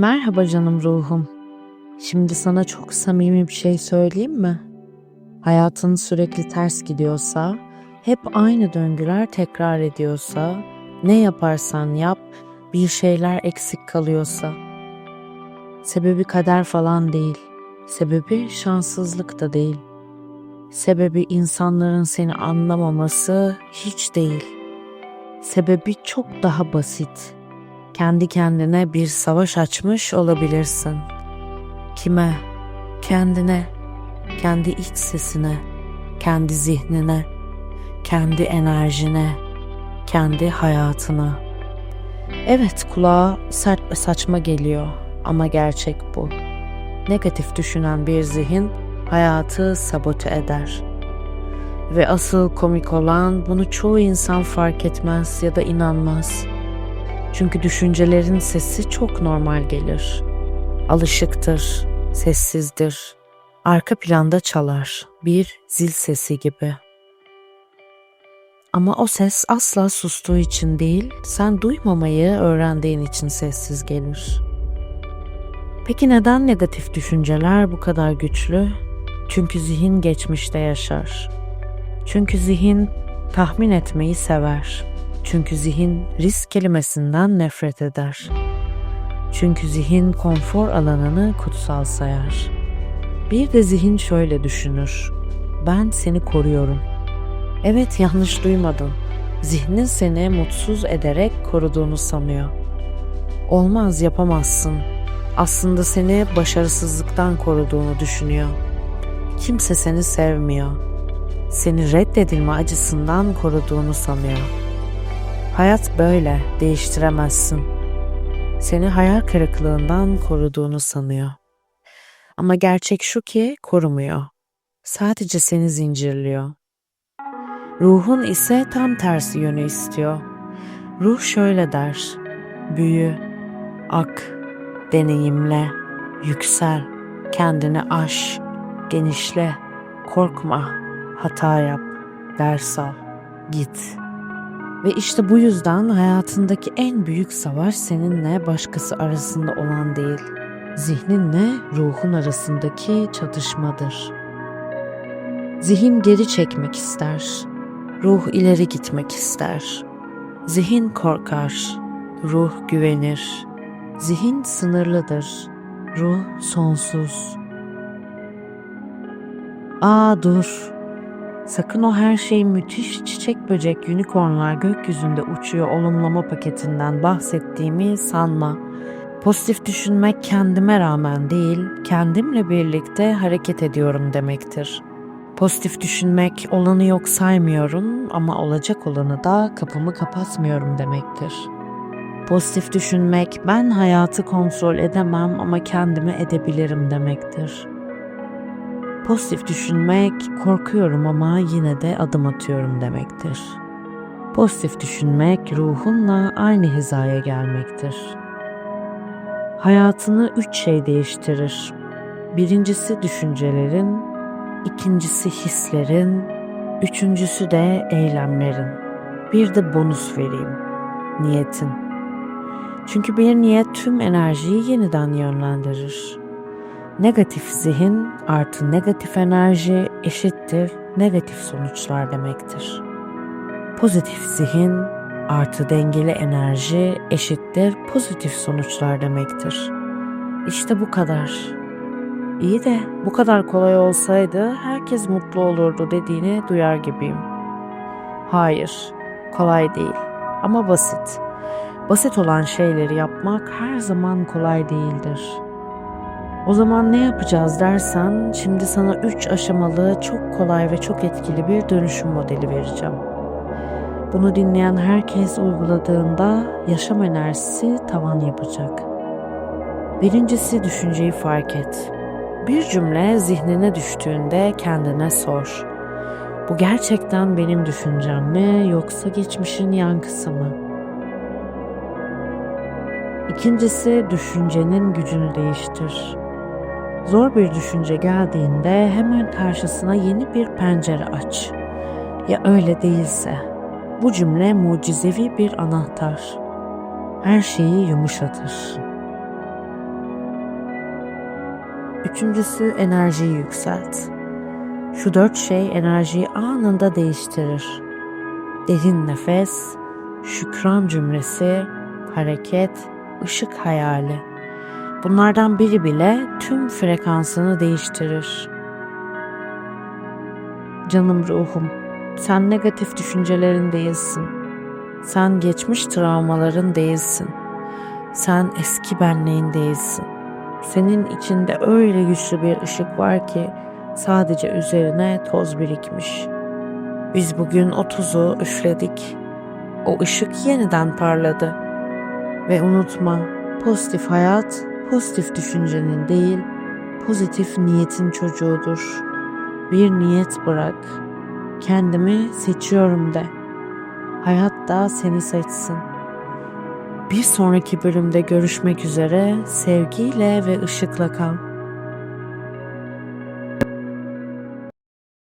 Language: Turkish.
Merhaba canım ruhum. Şimdi sana çok samimi bir şey söyleyeyim mi? Hayatın sürekli ters gidiyorsa, hep aynı döngüler tekrar ediyorsa, ne yaparsan yap bir şeyler eksik kalıyorsa. Sebebi kader falan değil. Sebebi şanssızlık da değil. Sebebi insanların seni anlamaması hiç değil. Sebebi çok daha basit. Kendi kendine bir savaş açmış olabilirsin. Kime? Kendine, kendi iç sesine, kendi zihnine, kendi enerjine, kendi hayatına. Evet kulağa sert ve saçma geliyor ama gerçek bu. Negatif düşünen bir zihin hayatı sabote eder. Ve asıl komik olan bunu çoğu insan fark etmez ya da inanmaz. Çünkü düşüncelerin sesi çok normal gelir. Alışıktır, sessizdir. Arka planda çalar, bir zil sesi gibi. Ama o ses asla sustuğu için değil, sen duymamayı öğrendiğin için sessiz gelir. Peki neden negatif düşünceler bu kadar güçlü? Çünkü zihin geçmişte yaşar. Çünkü zihin tahmin etmeyi sever. Çünkü zihin risk kelimesinden nefret eder. Çünkü zihin konfor alanını kutsal sayar. Bir de zihin şöyle düşünür. Ben seni koruyorum. Evet yanlış duymadın. Zihnin seni mutsuz ederek koruduğunu sanıyor. Olmaz yapamazsın. Aslında seni başarısızlıktan koruduğunu düşünüyor. Kimse seni sevmiyor. Seni reddedilme acısından koruduğunu sanıyor. Hayat böyle, değiştiremezsin. Seni hayal kırıklığından koruduğunu sanıyor. Ama gerçek şu ki korumuyor. Sadece seni zincirliyor. Ruhun ise tam tersi yönü istiyor. Ruh şöyle der. Büyü, ak, deneyimle, yüksel, kendini aş, genişle, korkma, hata yap, ders al, git. Ve işte bu yüzden hayatındaki en büyük savaş seninle başkası arasında olan değil, zihninle ruhun arasındaki çatışmadır. Zihin geri çekmek ister, ruh ileri gitmek ister. Zihin korkar, ruh güvenir. Zihin sınırlıdır, ruh sonsuz. Aa dur. Sakın o her şey müthiş çiçek böcek unicornlar gökyüzünde uçuyor olumlama paketinden bahsettiğimi sanma. Pozitif düşünmek kendime rağmen değil, kendimle birlikte hareket ediyorum demektir. Pozitif düşünmek olanı yok saymıyorum ama olacak olanı da kapımı kapatmıyorum demektir. Pozitif düşünmek ben hayatı kontrol edemem ama kendime edebilirim demektir. Pozitif düşünmek korkuyorum ama yine de adım atıyorum demektir. Pozitif düşünmek ruhunla aynı hizaya gelmektir. Hayatını üç şey değiştirir. Birincisi düşüncelerin, ikincisi hislerin, üçüncüsü de eylemlerin. Bir de bonus vereyim. Niyetin. Çünkü bir niyet tüm enerjiyi yeniden yönlendirir. Negatif zihin artı negatif enerji eşittir negatif sonuçlar demektir. Pozitif zihin artı dengeli enerji eşittir pozitif sonuçlar demektir. İşte bu kadar. İyi de bu kadar kolay olsaydı herkes mutlu olurdu dediğini duyar gibiyim. Hayır, kolay değil ama basit. Basit olan şeyleri yapmak her zaman kolay değildir. O zaman ne yapacağız dersen şimdi sana 3 aşamalı çok kolay ve çok etkili bir dönüşüm modeli vereceğim. Bunu dinleyen herkes uyguladığında yaşam enerjisi tavan yapacak. Birincisi düşünceyi fark et. Bir cümle zihnine düştüğünde kendine sor. Bu gerçekten benim düşüncem mi yoksa geçmişin yankısı mı? İkincisi düşüncenin gücünü değiştir. Zor bir düşünce geldiğinde hemen karşısına yeni bir pencere aç. Ya öyle değilse? Bu cümle mucizevi bir anahtar. Her şeyi yumuşatır. Üçüncüsü enerjiyi yükselt. Şu dört şey enerjiyi anında değiştirir. Derin nefes, şükran cümlesi, hareket, ışık hayali. Bunlardan biri bile tüm frekansını değiştirir. Canım ruhum, sen negatif düşüncelerin değilsin. Sen geçmiş travmaların değilsin. Sen eski benliğin değilsin. Senin içinde öyle güçlü bir ışık var ki sadece üzerine toz birikmiş. Biz bugün o tozu üfledik. O ışık yeniden parladı. Ve unutma, pozitif hayat pozitif düşüncenin değil, pozitif niyetin çocuğudur. Bir niyet bırak. Kendimi seçiyorum de. Hayat da seni seçsin. Bir sonraki bölümde görüşmek üzere. Sevgiyle ve ışıkla kal.